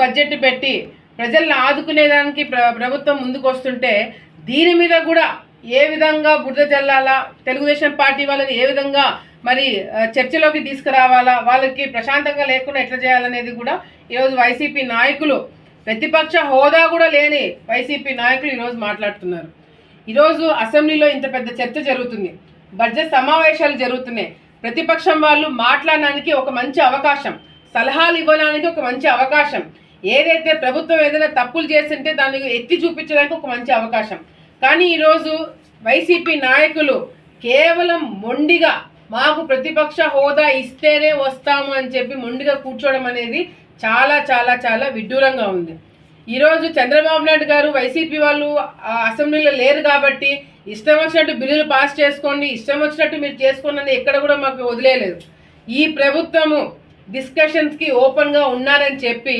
Budget పెట్టి ప్రజల్ని ఆదుకునేదానికి ప్ర ప్రభుత్వం ముందుకు వస్తుంటే దీని మీద కూడా ఏ విధంగా బురద జల్లాలా? తెలుగుదేశం పార్టీ వాళ్ళని ఏ విధంగా మరి చర్చలోకి తీసుకురావాలా? వాళ్ళకి ప్రశాంతంగా లేకుండా ఎట్లా చేయాలనేది కూడా ఈరోజు వైసీపీ నాయకులు ప్రతిపక్ష హోదా కూడా లేని వైసీపీ నాయకులు ఈరోజు మాట్లాడుతున్నారు. ఈరోజు అసెంబ్లీలో ఇంత పెద్ద చర్చ జరుగుతుంది. బడ్జెట్ సమావేశాలు జరుగుతున్నాయి. ప్రతిపక్షం వాళ్ళు మాట్లాడడానికి ఒక మంచి అవకాశం. సలహాలు ఇవ్వడానికి ఒక మంచి అవకాశం. ఏదైతే ప్రభుత్వం ఏదైనా తప్పులు చేస్తుంటే దాన్ని ఎత్తి చూపించడానికి ఒక మంచి అవకాశం. కానీ ఈరోజు వైసీపీ నాయకులు కేవలం మొండిగా మాకు ప్రతిపక్ష హోదా ఇస్తేనే వస్తాము అని చెప్పి మొండిగా కూర్చోవడం అనేది చాలా చాలా చాలా విడ్డూరంగా ఉంది. ఈరోజు చంద్రబాబు నాయుడు గారు వైసీపీ వాళ్ళు ఆ, అసెంబ్లీలో లేరు కాబట్టి ఇష్టం వచ్చినట్టు బిల్లులు పాస్ చేసుకోండి ఇష్టం వచ్చినట్టు మీరు చేసుకోండి ఎక్కడ కూడా మాకు వదిలేదు ఈ ప్రభుత్వము డిస్కషన్స్కి ఓపెన్గా ఉన్నారని చెప్పి